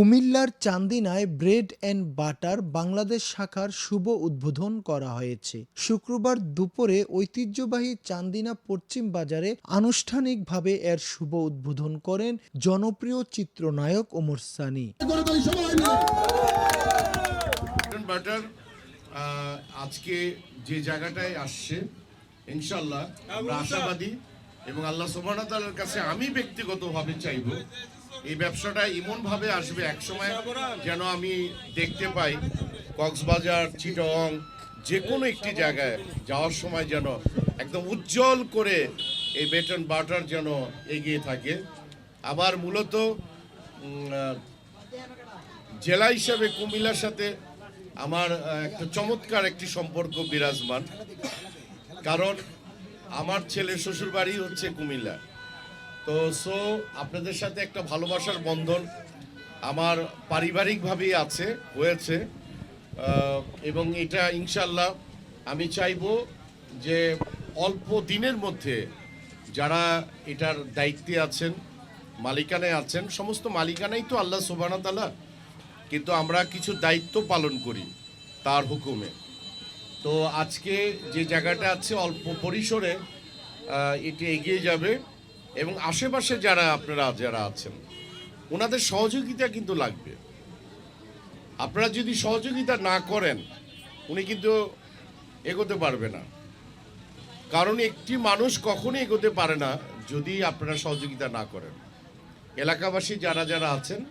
কুমিল্লার চান্দিনায় bread and butter Bangladesh শাখার শুভ উদ্বোধন করা হয়েছে। শুক্রবার দুপুরে ঐতিহ্যবাহী চান্দিনা পশ্চিম বাজারে আনুষ্ঠানিকভাবে এর শুভ উদ্বোধন করেন জনপ্রিয় চিত্রনায়ক ওমর সানি। বাটার আজকে যে জায়গাটায় আসছে ইনশাল্লাহ আমরা আশাবাদী এবং আল্লাহ সুবহানাহু ওয়া কাছে আমি ব্যক্তিগতভাবে চাইব এই ব্যবসাটা এমন ভাবে আসবে একসময় যেন আমি দেখতে পাই কক্সবাজার, চিটং যে কোনো একটি জায়গায় যাওয়ার সময় যেন একদম উজ্জ্বল করে এই বেটন বাটার যেন এগিয়ে থাকে। আবার মূলত জেলা হিসাবে কুমিল্লার সাথে আমার একটা চমৎকার একটি সম্পর্ক বিরাজমান। কারণ আমার ছেলে শ্বশুর বাড়ি হচ্ছে কুমিল্লা। তো সো আপনাদের সাথে একটা ভালোবাসার বন্ধন আমার পারিবারিকভাবেই আছে, হয়েছে। এবং এটা ইনশাল্লাহ আমি চাইব যে অল্প দিনের মধ্যে যারা এটার দায়িত্বে আছেন, মালিকানায় আছেন, সমস্ত মালিকানাই তো আল্লাহ সুবাহ তালা কিন্তু আমরা কিছু দায়িত্ব পালন করি তার হুকুমে। তো আজকে যে জায়গাটা আছে অল্প পরিসরে এটি এগিয়ে যাবে। এবং আশেপাশে যারা আপনারা, যারা আছেন, ওনাদের সহযোগিতা কিন্তু লাগবে। আপনারা যদি সহযোগিতা না করেন, উনি কিন্তু এগোতে পারবে না। কারণ একটি মানুষ কখনই এগোতে পারে না যদি আপনারা সহযোগিতা না করেন। এলাকাবাসী যারা যারা আছেন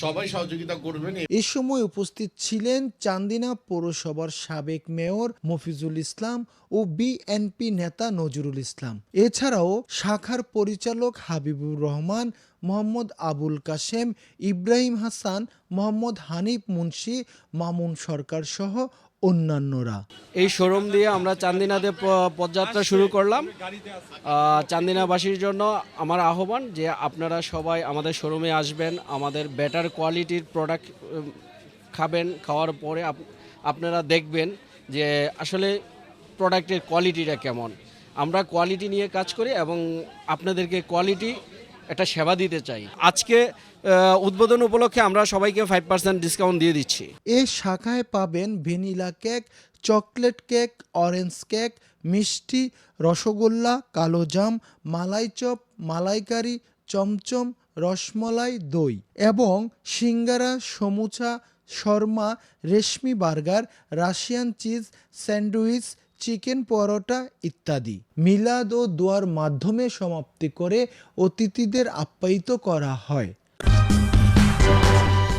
সবাই সহযোগিতা করবেন। এ সময় উপস্থিত ছিলেন চান্দিনা পৌরসভার সাবেক মেয়র মফিজুল ইসলাম ও বিএনপি নেতা নজরুল ইসলাম। এছাড়াও শাখার পরিচালক হাবিবুর রহমান, মোহাম্মদ আবুল কাশেম, ইব্রাহিম হাসান, মোহাম্মদ হানিফ মুন্সি, মামুন সরকার সহ অন্যান্যরা। এই শোরুম দিয়ে আমরা চান্দিনাতে পদযাত্রা শুরু করলাম। চান্দিনাবাসীর জন্য আমার আহ্বান যে আপনারা সবাই আমাদের শোরুমে আসবেন, আমাদের বেটার কোয়ালিটির প্রোডাক্ট খাবেন, খাওয়ার পরে আপ- আপনারা দেখবেন যে আসলে প্রোডাক্টের কোয়ালিটিটা কেমন। আমরা কোয়ালিটি নিয়ে কাজ করি এবং আপনাদেরকে কোয়ালিটি একটা সেবা দিতে চাই। আজকে উদ্বোধন উপলক্ষে আমরা সবাইকে ফাইভ পার্সেন্ট ডিসকাউন্ট দিয়ে দিচ্ছি। এ শাখায় পাবেন vanilla cake chocolate cake orange cake মিষ্টি রসগোল্লা কালোজাম মালাই চপ মালাইকারি চমচম রসমলাই দই এবং সিঙ্গারা সমুচা শর্মা রেশমি burger Russian cheese sandwich chicken paratha ইত্যাদি। মিলাদ ও দোয়ার মাধ্যমে সমাপ্তি করে অতিথিদের আপ্যায়িত করা হয়।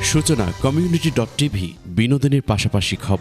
সূচনা কমিউনিটি ডট টিভি বিনোদনের পাশাপাশি খবর।